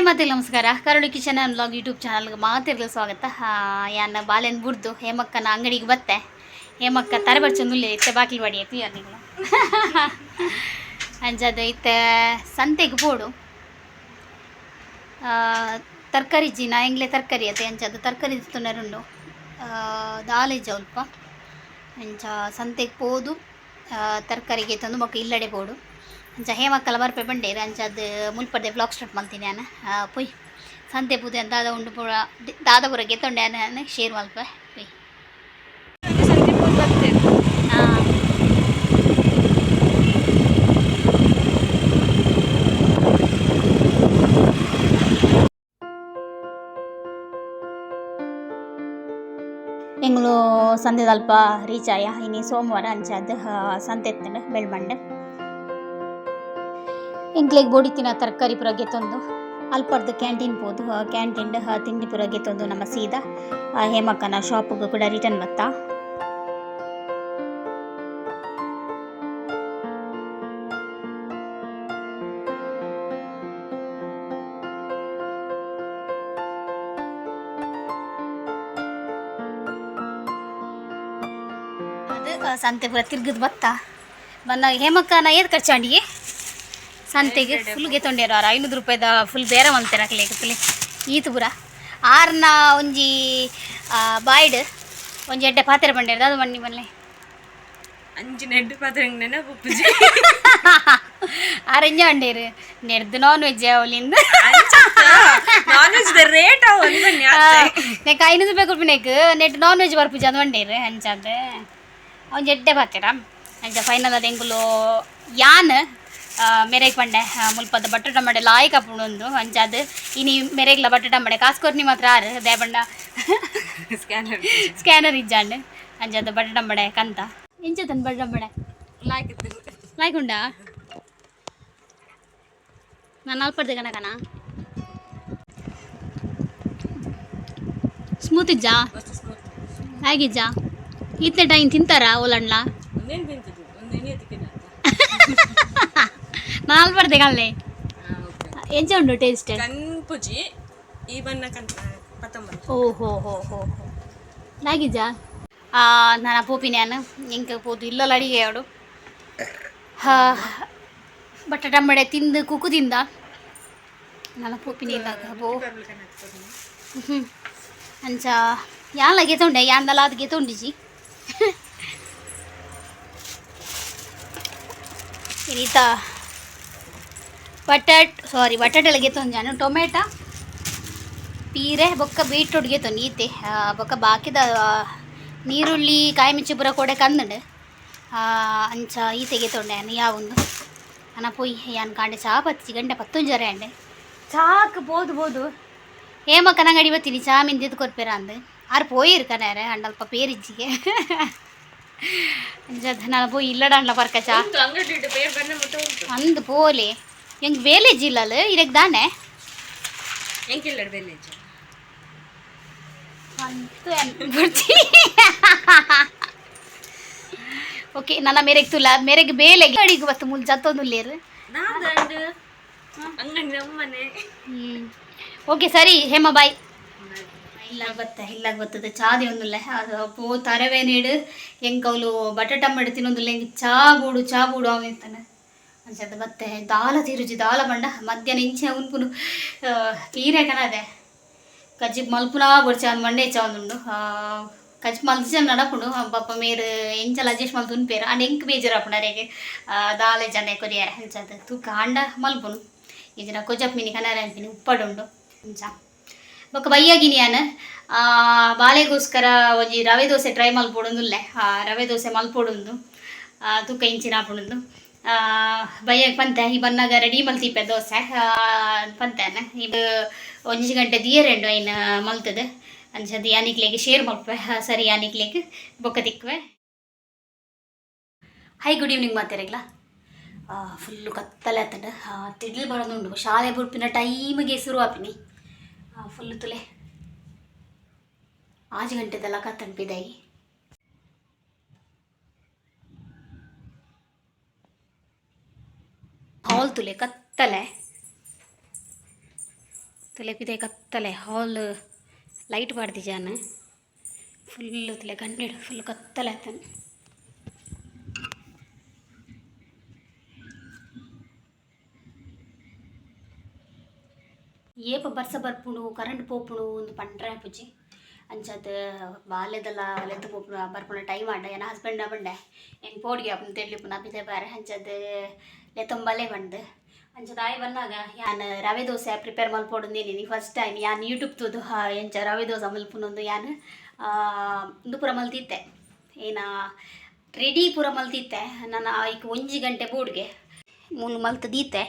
Hi ಮತ್ತೆ ನಮಸ್ಕಾರ. ಕರುಳು ಕಿಚನ್ ಅನ್ ಬ್ಲಾಗ್ ಯೂಟ್ಯೂಬ್ ಚಾನಲ್ಗೆ ಮಾತಿರಲು ಸ್ವಾಗತ. ಯಾನ ಬಾಲೆನ್ ಬುಡ್ದು ಹೇಮಕ್ಕನ ಅಂಗಡಿಗೆ ಬತ್ತೆ. ಹೇಮಕ್ಕ ತರಬರ್ ಚಂದುಲ್ಲಿ ಇತ್ತೆ ಬಾಗಿಲು ಬಾಡಿ ಐತಿ ಅಲ್ಲಿ ಅಂಜದು ಇತ್ತೆ ಸಂತೆಗೆ ಬೋಡು. ತರಕಾರಿ ಜೀನ ಎಂಗ್ಲೆ ತರಕಾರಿ ಅತ್ತೆ ಅಂಚದು ತರಕಾರಿ ತುಂಡರುಂಡು ದಾಲೆ ಅಲ್ಪ ಅಂಚ ಸಂತೆಗೆ ಪೋದು ತರಕಾರಿಗೆ ತಂದು ಮಕ್ಕ ಇಲ್ಲಡೆ ಬೋಡು. ಅಂಚ ಹೇಮಕ್ಕಲ ಬರ್ಪೆ ಬಂಡೇರು ಅಂಚ ಮುಲ್ಪಡೆ ಬ್ಲಾಗ್ ಸ್ಟಾರ್ಟ್ ಮಾಡ್ತೀನಿ ನಾನು ಪೊಯ್ ಸಂತೆ ಪೂದೆ ದಾದ ಉಂಡು ಪೂರ ದಾದಪುರ ಗೆತ್ತೊಂಡೆ ನಾನು ಶೇರ್ ಮಲ್ಪ ಪೊಯ್ ಹಾಂ ಎಂಗ್ಳು ಸಂತೆ ಅಲ್ಪ ರೀಚ್ ಆಯ ಇನಿ ಸೋಮವಾರ ಅಂಚಾದ ಸಂತೆ ಎತ್ತಂಡು ಬೆಳ್ಮಂಡೆ ಬೋಡಿ ಬೋಡಿತಿನ ತರಕಾರಿ ಪುರಗೆ ತಂದು ಅಲ್ಪರ್ದು ಕ್ಯಾಂಟೀನ್ ಪೋದು ಕ್ಯಾಂಟೀನ್ ತಿಂಡಿ ಪುರಗೆ ತಂದು ನಮ್ಮ ಸೀದಾ ಹೇಮಕ್ಕನ ಶಾಪಿಗೆ ಕೂಡ ರಿಟರ್ನ್ ಆ, ಸಂತೆ ಪುರ ತಿರ್ಗದ್ ಬತ್ತ? ಹೇಮಕ್ಕ ಹೇಮಕ್ಕನ ಏದ್ ಸಂತೆಗೆ ಫುಲ್ ಗೆತ್ತೊಂಡೇರು ಆರು ಐನೂರು ರೂಪಾಯಿದ ಫುಲ್ ಬೇರೆ ಮಲ್ತಾರೆ ಹಾಕ್ಲಿಕ್ಕೆ ಈತು ಪುರ ಆರ್ನ ಒಂಜಿ ಆ, ಬಾಯ್ಡ್ ಒಂಜಿ ಎಡ್ಡೆ ಪಾತ್ರೆ ಬಂಡೇರು ಅದು ಬನ್ನಿ ಬನ್ನಿ ಅಂಜು ನೆಡ್ಡು ಪಾತ್ರೆ ನೆನಪುಜಿ orange ಬಂಡೇರು ನೆಡ್ದು non veg ಅವಲಿಂದ non wage rate ಒಂದು ನೆಕ್ ಐನೂರು ರೂಪಾಯಿ ಕೊಟ್ಟು ನೆಕ್ ನೆಟ್ ನಾನ್ ವೆಜ್ ಬರ್ಪುಜಿ ಅದು ಬಂಡೇರು ಅಂಚಾದ ಒಂಜಿ ಎಡ್ಡೆ ಪಾತ್ರೆ ಅಂಚ ಫೈನಲ್ ಅದು ಎಂಗುಲು ಯಾನ್ ಮೆರೆಗ್ ಪಂಡೆ ಮುಲ್ಪದ ಬಟಾಟ ಮಡೆ ಲಾಯ್ಕ್ ಅಪ್ಪುಂಡು ಅಂಚಾದ ಇನಿ ಮೆರೆಗ್ಲ ಬಟಾಟ ಮಡೆ ಕಾಸ್ಕೊರ್ನಿ ಮಾತ್ರ ಆರು ದೇಬಂಡ ಸ್ಕ್ಯಾನರ್ ಸ್ಕ್ಯಾನರ್ ಇಜ್ಜಾಂಡ್ ಅಂಚಾದ ಬಟಾಟ ಮಡೆ ಕಂತ. ಎಂಚತನ್ ಬಟಾಟ ಮಡೆ ಲಾಯ್ಕ್ ಲಾಯ್ಕ್ ಉಂಡ ನಾನು ಅಲ್ಪಡ್ದೆ ಕಣಕನ ಸ್ಮೂತ್ ಇಜ್ಜಾ? ಹೇಗಿಜ್ಜಾ ಇತ್ತೆ ಟೈಮ್ ತಿಂತಾರಾ ಓಲಣ್ಣ? ನಾನು ಅಲ್ಪಡ್ದೆ ಕಲ್ಲೆ ಎಂಚ ಉಂಡು ಟೇಸ್ಟ್ ಕನ್ಪುಜಿ ಈ ಬಣ್ಣ ಕನ್ ಪತ್ತೊಂಬತ್ತು. ಓ ಹೋ ಹೋ ಹೋ ಹೋ. ಹೇಗಿಜ್ಜಾ ನನ್ನ ಪೋಪಿನ್ಯಾನು ಪೋದು ಇಲ್ಲಲ್ಲ ಅಡಿಗೆ ಅವಡು ತಿಂದು ಕುಕ್ಕು ತಿಂದ. ನನ್ನ ಪೋಪಿನ ಇಲ್ಲಾಗ ಬೋ ಹ್ಞೂ ಅಂಚ ಯಾಲ ಗೆತೊಂಡೆ? ಯಾಂದಲ ಅದು ಗೆತೊಂಡಿಜಿ ಇನೀತ ಬಟಾಟ್ ಸಾರಿ ಬಟಾಟೆಲ್ಲ ಗೆತ್ತೊಂಜಾನು ಟೊಮೆಟೊ ಪೀರೆ ಬೊಕ್ಕ ಬೀಟ್ರೂಟ್ ಗೆತೊಂಡು ಈತೆ ಬೊಕ್ಕ ಬಾಕಿದ ನೀರುಳ್ಳಿ ಕಾಯಿ ಮಿಚ್ಚಿ ಪೂರ ಕೊಡೆ ಕಂದುಂಡು. ಅಂಚ ಈತೆ ಗೆತೊಂಡೆ ಅನ್ನ ಯಾವೊಂದು ಅನ್ನ ಪೊಯ್ ಯಾನ್ ಕಾಂಡೆ ಚಾ ಪತ್ತಿ ಗಂಟೆ ಪತ್ತೊಂಜರೆ ಅಂಡೆ ಚಾಕ್ ಬೋದು ಬೋದು. ಹೇಮ ಕನಂಗಡಿ ಬತ್ತೀನಿ ಚಾ ಮಿಂದಿದ್ದು ಕೊರ್ಪೇರ ಅಂದು. ಆರು ಪೋಯಿರು ಕನಾರೆ ಅಂಡಲ್ಪ ಪೇರಿಜ್ಜಿಗೆ ಅಂಜದ ನಾನು ಪೋಯಿ ಇಲ್ಲಡ ಅಂಡ್ಲ ಪರ್ಕ ಚಾ. ಅಂಗಡಿ ಪೇರ್ ಬಣ್ಣ ಅಂದು ಪೋಲೆ. ಎಂಗ್ ಬೇಲೇಜ್ ಇಲ್ಲಲ್ಲ ಇರಕ್ ದಾನೆ ಎಂಕಿಲ್ಲ ವಿಲೇಜ್ ಅಂತೂ ಅನ್ಬಿಡ್ತಿ ಓಕೆ ನನ್ನ ಮೇರೆಗ್ ತುಲ ಮೇರೆಗ್ ಬೇಲೆಗೆ ಅಡಿಗೆ ಬತ್ತು ಮುಲ್ ಜತ್ತೊಂದು ಲೇರು ನಾದಂಡು ಅಂಗಡಿ ನಮ್ಮನೆ ಹ್ಞೂ ಓಕೆ ಸರಿ ಹೇಮ ಬಾಯ್ ಇಲ್ಲ ಬತ್ತ ಇಲ್ಲ ಬರ್ತದೆ ಚಾದಿ ಒಂದುಲ್ಲ ಅದು ಪೋ ತರವೆ ನೀಡು ಹೆಂಗೆ ಅವಳು ಬಟಾಟ ಮಾಡಿ ತಿನ್ನೊಂದುಲ್ಲ ಹೆಂಗೆ ಚಾ ಬೂಡು ಚಾ ಬೂಡು ಅವ ಇರ್ತಾನೆ ಬತ್ತೆ ದಾಲ ತಿರುಜಿ, ದಾಲ ಬಂಡ ಮಧ್ಯಾಹ್ನ ಇಂಚೆ ಉನ್ಪುನು ತೀರೆ ಕನದೆ ಕಜ್ಜಿ ಮಲ್ಪುನ ಬೊಡ್ಚ ಮಂಡೆ ಚಾ ಒಂದುಂಡು ಕಜ್ಜಿ ಮಲ್ಚ ನಡಪುಂಡು. ಪಾಪ ಮೇರು ಎಂಚಲ ಅಡ್ಜಸ್ಟ್ ಮಲ್ತು ಉನ್ಪೇರು ಅಂಡ್ ಎಂಕ್ ಬೇಜಾರು ಅಪ್ಪನರಿಗೆ ದಾಲೆ ಜನ ಕೊರಿಯಾರೆ. ಹೆಂಚದ ತೂಕ ಅಂಡ ಮಲ್ಪುನು. ಇದನ್ನ ಕೊಜಪ್ ಮಿನಿ ಕನರ ಅಂತೀನಿ, ಉಪ್ಪಡುಂಡು. ಅಂಚ ಬೊಕ್ಕ ಬೈಯಾಗಿನಿ ಅನ ಬಾಳೆಗೋಸ್ಕರ ಒಂಜಿ ರವೆ ದೋಸೆ ಟ್ರೈ ಮಲ್ಪೊಡೊಂದುಲ್ಲೆ. ರವೆ ದೋಸೆ ಮಲ್ಪೊಡೊಂದು. ತೂಕ ಇಂಚಿನ ಆಪುಂಡು ಬಯ್ಯಗ್ ಪಂತೆ, ಈ ಬನ್ನಾಗ ರೆಡಿ ಮಲ್ತಿಪ್ಪೆ ದೋಸೆ. ಪಂತೆನ ಇದು ಒಂಜಿ ಗಂಟೆ ದಿಯರೆಂಡು ಐನ ಮಲ್ತದ. ಅಂಚದ ಯಾನಿಕ್ಲೆಗೆ ಶೇರ್ ಮಲ್ಪೆ ಸರಿ ಯಾನಿಕ್ಲೆಗೆ ಬೊಕ್ಕ ತಿಕ್ವೆ ಹೈ ಗುಡ್ ಈವ್ನಿಂಗ್ ಮಾತಾರಿಗ್ಲ. ಫುಲ್ಲು ಕತ್ತಲೆ ಆತಂಡ. ತಿಡ್ಲು ಬರೋದುಂಡು ಶಾಲೆ ಬುಡ್ಪಿನ ಟೈಮಿಗೆ ಶುರು ಆಪಿನಿ ಫುಲ್ಲು ತುಲೆ. ಆಜು ಗಂಟೆದಲ್ಲ ಕತ್ತನ್ಪಿದಾಗಿ ಹಾಲ್ ತುಲೆ ಕತ್ತಲೆ ತಲೆಪಿದೆ ಕತ್ತಲೆ ಹಾಲ್ ಲೈಟ್ ಪಾಡ್ದಿಜಾನ ಫುಲ್ಲು ತಲೆ ಗಂಡಿಡು ಫುಲ್ ಕತ್ತಲೆ ಆಯ್ತಾನೆ ಏಪ ಬರ್ಸ ಬರ್ಪುಣು ಕರೆಂಟ್ ಪೋಪುಣು ಒಂದು ಪಂಡ್ರೆ ಪುಜಿ ಅಂಚದ ಬಾಲ್ಯದಲ್ಲ ಲೆತ್ತು ಪೋಪುಣ ಬರ್ಪುಣ ಟೈಮ್ ಆಂಡ ಏನ ಹಸ್ಬೆಂಡ್ ಬಂಡೆ ಹೆಂಗೆ ಪೋಡಿಗೆ ಅಪ್ಪನ ತೆಡ್ಲಿಪ್ಪು ನಪ್ಪಿದೆ ಬಾರೆ ಅಂಚದ ತುಂಬಲೇ ಬಂದು. ಅಂಚದ ಆಯ್ ಬಂದಾಗ, ಯಾನ್ ರವೆ ದೋಸೆ ಪ್ರಿಪೇರ್ ಮಲ್ಪೋಡು ನೀನಿ ಫಸ್ಟ್ ಟೈಮ್ ಯಾನ್ ಯೂಟ್ಯೂಬ್ ತೂದು ಎಂಚ ರವೆ ದೋಸೆ ಮಲ್ಪುನೊಂದು ಯಾನ್ ಪೂರ ಮಲ್ತಿತ್ತೆ. ಏನ ರೆಡಿ ಪೂರ ಮಲ್ತಿತ್ತೆ. ನಾನು ಈಗ ಒಂಜಿ ಗಂಟೆ ಬೋಡ್ಗೆ ಮೂಲು ಮಲ್ತು ದೀತೆ.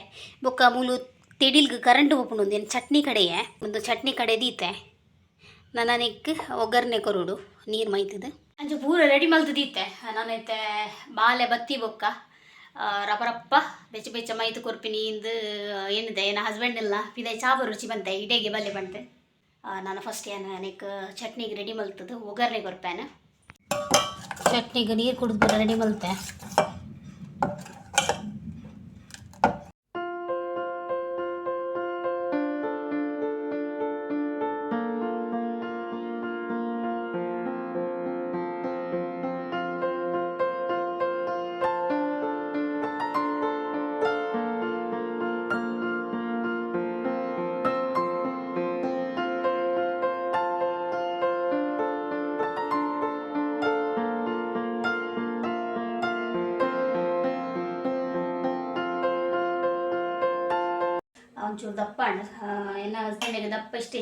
ಬೊಕ್ಕ ಮೂಲು ತಿಡಿಲ್ಗೆ ಕರೆಂಟ್ ಒಪ್ಪುಂಡು ಏನು ಚಟ್ನಿ ಕಡೆಯೇ. ಒಂದು ಚಟ್ನಿ ಕಡೆ ದೀತೆ. ನನನಿಕ್ ಒಗ್ಗರಣೆ ಕೊರುಡು, ನೀರು ಮೈತದ. ಅಂಚ ಪೂರ ರೆಡಿ ಮಲ್ತು ದೀತೆ. ನಾನೈತೆ ಬಾಲೆ ಬತ್ತಿ ಬೊಕ್ಕ. ಆ, ರಪ ಬೆಚ್ಚ ಬೆಚ್ಚ ಮೈತು ಕೊರ್ಪಿನಿ ಇಂದು ಏನಿದೆ ನನ್ನ ಹಸ್ಬೆಂಡ್ ಇಲ್ಲ. ಪಿದೆ ಚಾಬು ರುಚಿ ಬಂತೆ ಇಡೇಗೆ ಬಲ್ಲೆ ಬಂತೆ. ನಾನು ಫಸ್ಟ್ ಏನು ನನಗೆ ಚಟ್ನಿಗೆ ರೆಡಿ ಮಲ್ತದ್ದು ಒಗ್ಗರಣೆ ಕೊರ್ಪೇನ ಚಟ್ನಿಗೆ ನೀರು ಕುಡಿದು ರೆಡಿ ಮಲ್ತೆ. ಒಂಚೂರು ದಪ್ಪ ಎಲ್ಲ ಹಸ್ಬೆಂಡಿಗೆ ದಪ್ಪ ಇಷ್ಟ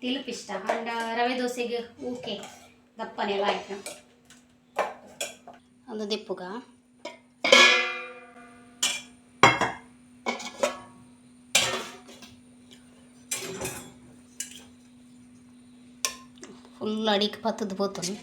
ತಿಲುಪು ಇಷ್ಟ ಆ್ಯಂಡ್ ರವೆ ದೋಸೆಗೆ ಓಕೆ ದಪ್ಪನೆ ಆಯ್ತು. ಒಂದು ದಿಪ್ಪುಗ. ಫುಲ್ ಅಡಿಗೆ ಪತ್ತದ ಹೋತನು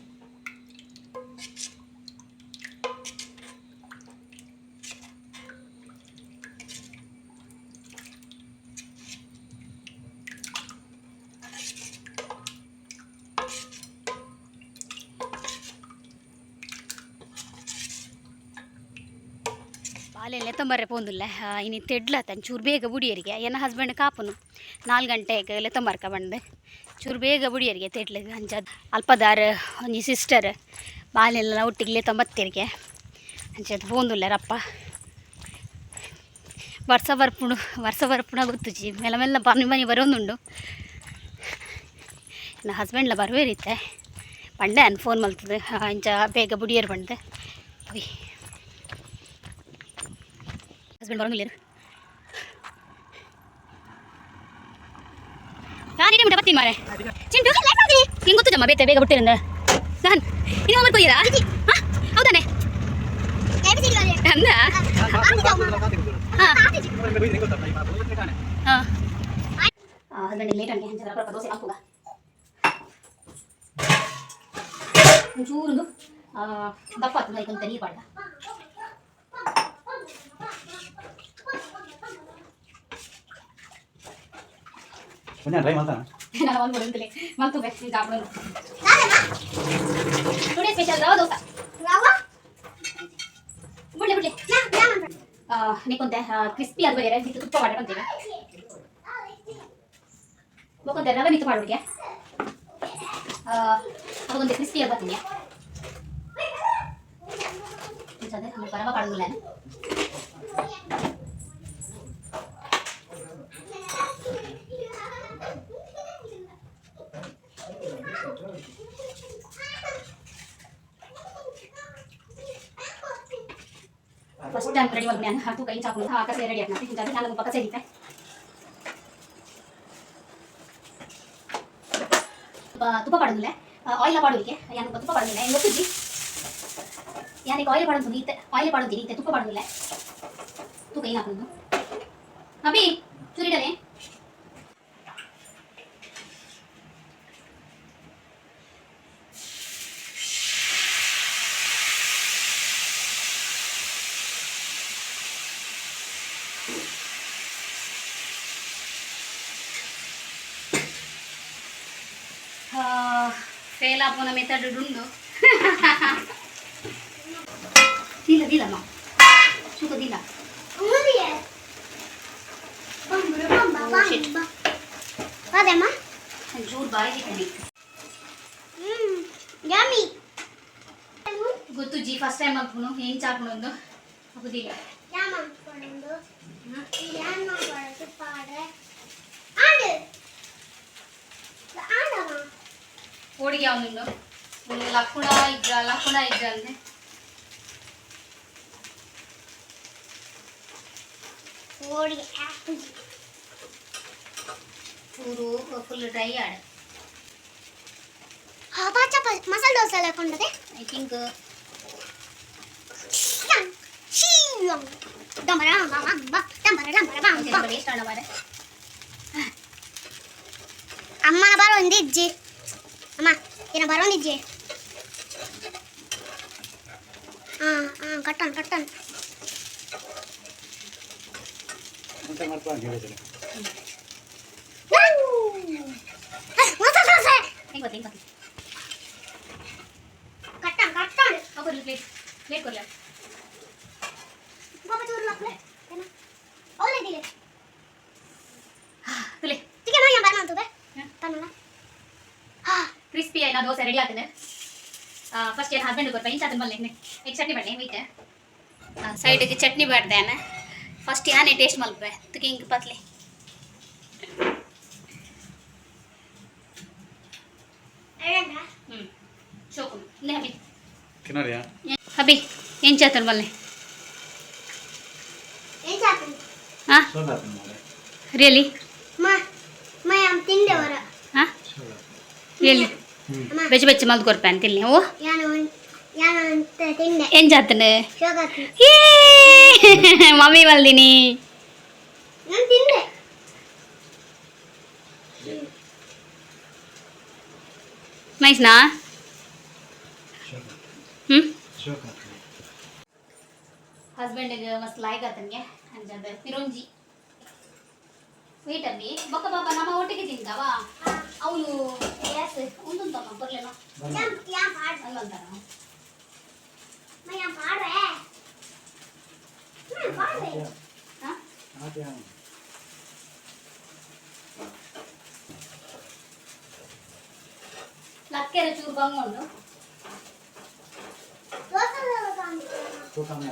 ಬಾಲೆಲ್ಲ ತೊಂಬರೆ ಪೋಂದುಲ್ಲ. ಇನ್ನು ತೆಡ್ಲ ಚೂರು ಬೇಗ ಬುಡಿಯರಿಗೆ. ಏನ ಹಸ್ಬೆಂಡ್ ಕಾಪುನು? ನಾಲ್ಕು ಗಂಟೆಗೆ ಲೆತ್ತಂಬರ್ಕ ಬಂದು. ಚೂರು ಬೇಗ ಬುಡಿಯರಿಗೆ ತೆಡ್ಲ ಅಂಚದ್ ಅಲ್ಪದಾರ, ಒಂಜಿ ಸಿಸ್ಟರ್ ಬಾಲೆಲ್ಲ ಒಟ್ಟಿಗೆ ಲೆತ್ತಂಬತ್ತಿರಿಗೆ ಅಂಜದ್ ಪೋಂದುಲ್ಲ ರಪ್ಪ. ವರ್ಷ ಬರ್ಪುಣು, ವರ್ಷ ಬರ್ಪುಣ ಗೊತ್ತುಜಿ ಮೆಲ್ಲ ಮೆಲ್ಲ ಬನ್ನಿ ಮನೆ ಬರೋದುಂಡು. ನನ್ನ ಹಸ್ಬೆಂಡ್ಲ ಬರುವೇರಿತ್ತೆ. ಪಂಡೆ ಅನ್ ಫೋನ್ ಮಲ್ತದೆ. ಅಂಚ ಬೇಗ ಬುಡಿಯರ್ ಬಂದೆ. ಒಯ್ ಹಸ್ಬೆಂಡ್ ಬರೋಂಗಿಲ್ಲ ನಾನು ಇಡೇ ಮುಟ್ಟ ಬರ್ತೀನಿ ಮಾರೆ ಚಿಂಟು ಹಿಂಗೆ ಗೊತ್ತು ಜಮ್ಮ ಬೇತೆ ಬೇಗ ಬಿಟ್ಟಿರಂದ ನಾನು ಇನ್ನು ಒಮ್ಮೆ ಕೊಯ್ಯರಾ ಹಾಂ ಹೌದಾನೆ ಅಂದ ಹಾಂ ಹಾಂ ಹಸ್ಬೆಂಡ್ ಲೇಟ್ ಆಗಿ ಹಂಚ ಬರಪ್ಪ ದೋಸೆ ಹಾಕುವ ಒಂಚೂರು ದಪ್ಪ ಆಗ್ತದೆ ಅದಕ್ಕೆ ನೀರು ಪಾಡ್ದ కొంచెం ట్రై మంతా నాకు వంద కొడుకులే మనకు వ్యక్తి కాకుండా టుడే స్పెషల్ రవ్వ దోశ రవ్వ ಬಿಡ್ಲಿ ಬಿಡ್ಲಿ ನೀಕೊಂದೆ ಕ್ರಿಸ್ಪಿ ಅದು ಬೇರೆ ಇದು ತುಪ್ಪ ಮಾಡ್ಕೊಂತೀನಿ ಹೋಗೊಂದೆ ರವೆ ಮಿಕ್ಸ್ ಮಾಡ್ಬಿಡ್ಗೆ ಅವಾಗೊಂದು ಕ್ರಿಸ್ಪಿ ಅದು ಬರ್ತೀನಿ ರವೆ ಕಾಡೋದಿಲ್ಲ ಫಸ್ಟ್ ಟೈಮ್ ರೆಡಿ ಮಾಡಿ ನಾನು ಹಾಕು ಕೈ ಚಾಕು ಹಾಕಿ ರೆಡಿ ಆಗ್ತದೆ ಹಿಂಗಾಗಿ ನಾನು ಪಕ್ಕ ಸೇರಿತೆ ತುಪ್ಪ ಪಾಡುದಿಲ್ಲ ಆಯಿಲ್ ಪಾಡುವಿಕೆ ಯಾನು ತುಪ್ಪ ಪಾಡುದಿಲ್ಲ ಹೆಂಗೆ ಗೊತ್ತಿದ್ದಿ ಯಾನಿಗೆ ಆಯಿಲ್ ಪಾಡೋದು ನೀತೆ ಆಯಿಲ್ ಪಾಡೋದು ನೀತೆ ತುಪ್ಪ ಪಾಡುದಿಲ್ಲ ತೂಕ ಏನು ಹಾಕೋದು ಅಭಿ ಚೂರಿಡನೆ ಫೇಲ್ ಆಪೋನ ಮೆಥಡ್ ಉಂಡು ದಿಲ್ಲ ದಿಲ್ಲಮ್ಮ ಸುಖ ದಿಲ್ಲ Oh, shit. ಅದೇಮ್ಮ ಒಂಚೂರು ಬಾಯಿಗೆ ಕಣಿ ಹ್ಮ್ ಯಮ್ಮಿ ಗೊತ್ತು ಜಿ ಫಸ್ಟ್ ಟೈಮ್ ಹಾಕ್ಬಿಡು ಏನು ಚಾಕ್ಬಿಡು ಒಂದು ಆಗುದಿಲ್ಲ ಯಾಮ ಹೋಳಿಗೆ ಅವನಿಂದು ಒಂದು ಲಕ್ಕುಣ ಇದ್ರ ಲಕ್ಕುಣ ಇದ್ರ ಅಂದ್ರೆ ಹೋಳಿಗೆ ಆಪಲ್ ಚೂರು ಫುಲ್ ಡ್ರೈ ಆಡ ಬಾಚ ಮಸಾಲೆ ದೋಸೆ ಎಲ್ಲ ಕೊಂಡದೆ ಐ ಥಿಂಕ್ ಡಂಬರ ಡಂಬರ ಡಂಬರ ಡಂಬರ ವೇಸ್ಟ್ ಆಡ ಮಾರೆ ಅಮ್ಮನ ಬರೋಂದಿಜ್ಜಿ ಅಮ್ಮ ಏನ ಬರೋಂದಿಜ್ಜಿ ಹಾಂ ಹಾಂ ಕಟ್ಟನ್ ಕಟ್ಟನ್ ಊಟ ಮಾಡ್ಕೊ ಅಂತ ಹೇಳಿದ್ರೆ ಮಸಾಲೆ ದೋಸೆ ಹೆಂಗೆ ಗೊತ್ತ ಹೆಂಗೆ ಗೊತ್ತ ಕಟ್ಟನ್ ಕಟ್ಟನ್ ಕೊಡ್ಲಿ ಪ್ಲೇಟ್ ಪ್ಲೇಟ್ ಕೊಡ್ಲಿ ಬಾಬಾ ಚೂರು ಲಕ್ಲೆ ಕ್ರಿಸ್ಪಿ ಆಯ್ನ ದೋಸೆ ರೆಡಿ ಆಗ್ತದೆ ಫಸ್ಟ್ ಏನು ಹಸ್ಬೆಂಡ್ ಕೊಡ್ಪ ಇಂಚ ಅದನ್ನ ಬಲ್ಲೆ ಈಗ ಚಟ್ನಿ ಬಣ್ಣೆ ವೀಟ್ ಸೈಡಿಗೆ ಚಟ್ನಿ ಬಾಡ್ದೇನ ಫಸ್ಟ್ ಯಾನೇ ಟೇಸ್ಟ್ ಮಲ್ಪೆ ತುಕ್ಕೆ ಹಿಂಗೆ ಪತ್ಲೆ ಎಳಂಗ ಹ್ಞೂ ಶೋಕು ನೇ ಹಬಿ ತಿನ್ನೋರಿಯಾ ಹಬಿ ಏನು ಚಾತನ್ ಬಲ್ಲೆ ಏನ್ ಚಾಪಿ ಹಾಂ ಸೋಲ್ ಆತು ಮಾರೆ ರಿಯಲಿ ಮ ಮಯ್ಯ ತಿಂದೆವರ ಹಾಂ ಸೋಲ್ ಆತು ರಿಯಲಿ ಹ್ಞೂ ಅಮ್ಮ ಬೆಚ್ಚ ಬೆಚ್ಚ ಮಲ್ದು ಕೊಡ್ಪೆ ಅಂತಿಲ್ಲ ಓ ಯಾನು ಯಾನು ಅಂತ ತಿಂದೆ ಏನು ಚಾತನ್ ಶೋಗಾತಿ ಏ ಮಮ್ಮಿ ಮಲ್ದಿನಿ ನಾನು ತಿಂದೆ ನೈಸ್ನಾ ಶೋಕ್ ಹ್ಞೂ ಶೋಕ್ ಆತು ಹಸ್ಬೆಂಡಿಗೆ ಮಸ್ತ್ ಲಾಯ್ಕ್ ಆತನ್ಗೆ ಅಂಜದ ಪಿರೋಂಜಿ వీటండి ఒక్క పాప నమ్మ ఒట్టికి తింటావా? అవును. గ్యాస్ ఉంటుందమ్మ పొరలేమా అంటాను లక్కెర చూరు బాగుండు చూస్తాను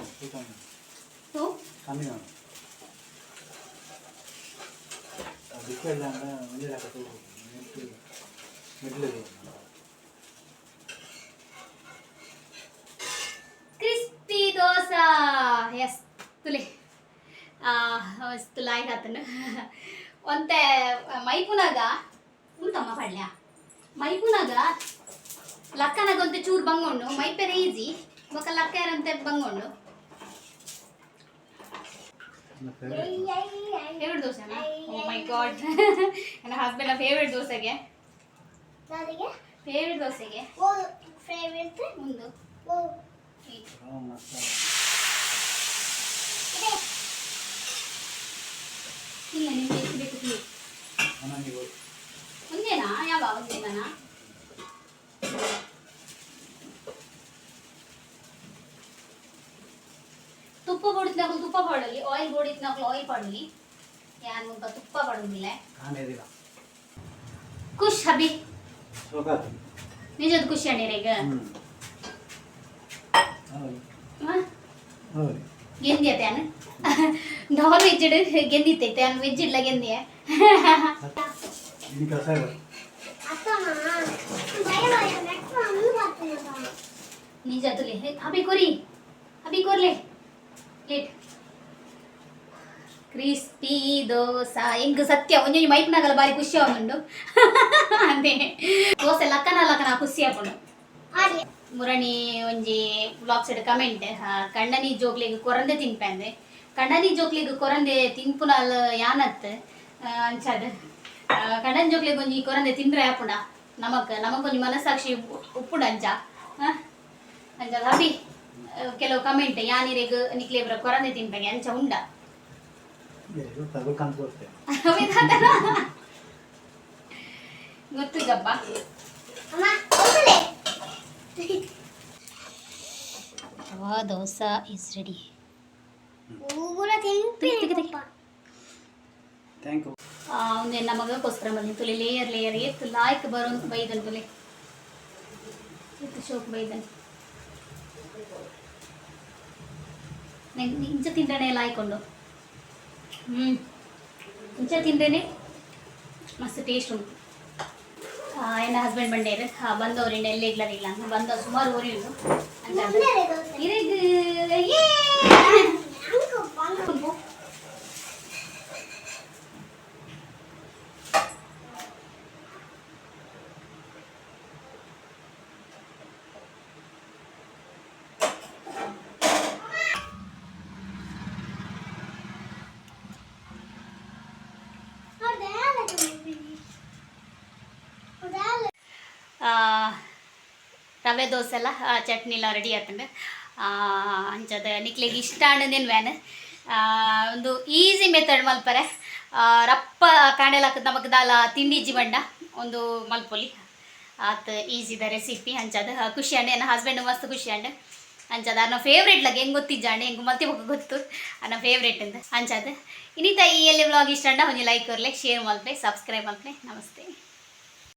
చూస్తాను ಕ್ರಿಸ್ಪಿ ದೋಸಾ. ಎಸ್ ಒಂತೆ, ಮೈಪುನಾಗ, ಉಂಟಮ್ಮ ಪಡ್ಲ್ಯ ಮೈಪುನಾಗ, ಲಕ್ಕನಾಗೊಂತೆ ಚೂರು ಬಂಗೊಂಡು, ಮೈಪೆರೆ ಈಜಿ. ಬೊಕ್ಕ ಲಕ್ಕ ಬಂಗೊಂಡು. ಫೇವ್ರೆಟ್ ದೋಸೆನಾ ಓ ಮೈ ಗಾಡ್ ನನ್ನ ಹಸ್ಬೆಂಡ್ ಫೇವ್ರೆಟ್ ದೋಸೆಗೆ ದಾದಿಗೆ ಫೇವ್ರೆಟ್ ದೋಸೆಗೆ ಓ ಫೇವರೇಟ್ ಒಂದು ಓ ಸ್ವೀಟ್ ಮಸ್ತ್ ಇದೆ ಇಲ್ಲ ನಿಮಗೆ ಎಷ್ಟು ಬೇಕು ತಿಳಿ ನನಗೆ ಒಂದೇನಾ ಯಾವ ಒಂದೇನಾ ತುಪ್ಪ ಬಡಿದ ನಕಲು ತುಪ್ಪ ಪಡಲಿ ಆಯಿಲ್ ಬಡಿದ ನಕಲು ಆಯಿಲ್ ಪಡಲಿ ಯಾನ್ ಮುಂಕ ತುಪ್ಪ ಪಡೋದಿಲ್ಲ ಖುಷ್ ಹಬಿ ನಿಜದ ಖುಷಿ ಅಣ್ಣ ಈಗ ಗೆಂದಿ ಅತ್ತೇನು ನಾನ್ ವೆಜ್ ಇಡು ಗೆಂದಿ ಇತ್ತೈತೆ ನಾನು ವೆಜ್ ಇಡ್ಲ ಗೆಂದಿ ನಿಜ ತುಲಿ ಅಭಿ ಕೊರಿ ಅಭಿ ಕೊರ್ಲೆ ಕ್ರಿಸ್ಪಿ ದೋಸಾ. ಹೆಂಗ್ ಸತ್ಯ? ಒಂಜೊಂಜಿ ಮೈಕ್ನಾಗಲ್ಲ ಬಾರಿ ಖುಷಿ ಆಗುಂಡು ಅಂದೆ. ದೋಸೆ ಲಕ್ಕನ ಲಕ್ಕನ ಖುಷಿ ಹಾಕೊಂಡು ಮುರಣಿ ಒಂಜಿ ಬ್ಲಾಗ್ ಸೈಡ್ ಕಮೆಂಟ್ ಕಣ್ಣನಿ ಜೋಕ್ಲಿಗೆ ಕೊರಂದೆ ತಿನ್ಪಂದೆ ಕಣ್ಣನಿ ಜೋಕ್ಲಿಗೆ ಕೊರಂದೆ ತಿನ್ಪುನಲ್ ಯಾನತ್ ಅಂಚಾದ್. ಕಂಡನಿ ಜೋಕ್ಲಿಗ್ ಒಂಜಿ ಕೊರಂದೆ ತಿಂದ್ರೆ ಆಪುಂಡ ನಮಕ್ ನಮಕೊಂಜಿ ಮನಸ್ಸಾಕ್ಷಿ ಉ- ಉಪ್ಪುಂಡ ಅಂಚ? ಅಂಚಾದ್ ಹಬಿ ಕೆಲವು ಕಮೆಂಟ್ ಯಾನಿರೆಗ್ ನಿಕ್ಲೇಬ್ರ ಕೊರಂದೆ ತಿನ್ಪಂಗೆ ಅಂಚ ಉಂಡ ತಗೋ ಕಂತು ಕೊಡ್ತೇವೆ ಗೊತ್ತು ಗಬ್ಬ ಅಮ್ಮ ಹೋಗಲೇ ರವಾ ದೋಸಾ ಇಸ್ ರೆಡಿ ಊರ ತಿಂತೀನಿ ತೆಗಿ, ತೆಗಿ, ತೆಗಿ. ಪಪ್ಪ. ಥ್ಯಾಂಕ್ ಯು ಒಂದು ನಮಗೋಸ್ಕರ ಬಂದಿತ್ತು ಲೇಯರ್ ಲೇಯರ್ ಎತ್ತು ಲಾಯ್ಕ್ ಬರೋ ಬೈದನ್ ತುಲೆ ಎತ್ತು ಶೋಕ್ ಬೈದನ್ ನಂಗೆ ಇಂಚ ತಿಂಡಣೆ ಎಲ್ಲ ಹಾಯ್ಕೊಂಡು ಹ್ಞೂ ಇಂಚ ತಿಂಡೇನೆ ಮಸ್ತ್ ಟೇಸ್ಟ್ ಉಂಟು ಆ, ಎನ್ನ ಹಸ್ಬೆಂಡ್ ಬಂಡೇರು ಬಂದವ್ರು ಇನ್ನು ಎಲ್ಲಿ ಇಗ್ಲರಿಲ್ಲ ಅಂತ ಬಂದ ಸುಮಾರು ಊರಿ ಉಂಟು ಅಂತ ರವೆ ದೋಸೆ ಎಲ್ಲ ಆ, ಚಟ್ನಿ ಎಲ್ಲ ರೆಡಿ ಆತಂಡು ಅಂಚದ ನಿಕ್ಲಿಗೆ ಇಷ್ಟ ಅನ್ನೋದೇನು ವ್ಯಾನ್ ಒಂದು ಈಸಿ ಮೆಥಡ್ ಮಲ್ಪರೆ. ರಪ್ಪ ರಪ್ಪ ಹಾಕಿದ ನಮಕ್ ದಾಲ ತಿಂಡಿ ಜೀವಣ್ಣ ಒಂದು ಮಲ್ಪೊಲಿ. ಆತ ಈಸಿದ ರೆಸಿಪಿ ಅಂಚದ. ಖುಷಿ ಅಂಡೆ ನನ್ನ ಹಸ್ಬೆಂಡ್ ಮಸ್ತ್ ಖುಷಿ ಅಂಡೆ ಅಂಚದ ಅನ್ನೋ ಫೇವ್ರೇಟ್ ಲಗ್ ಹೆಂಗೆ ಗೊತ್ತಿಜ್ಜಾಂಡೆ ಹೆಂಗೆ ಮಲ್ತಿ ಹೋಗಿ ಗೊತ್ತು. ಅನ್ನೋ ಫೇವ್ರೇಟ್ ಅಂತ ಅಂಚದ. ಇನ್ನಿತ ಈ ಎಲ್ಲಿ ವ್ಲಾಗ್ ಇಷ್ಟ ಅಂಡ ಒಂದು ಲೈಕ್ ಕೊರ್ಲೆ ಶೇರ್ ಮಲ್ಪೆ ಸಬ್ಸ್ಕ್ರೈಬ್ ಮಲ್ಪೆ. ನಮಸ್ತೆ.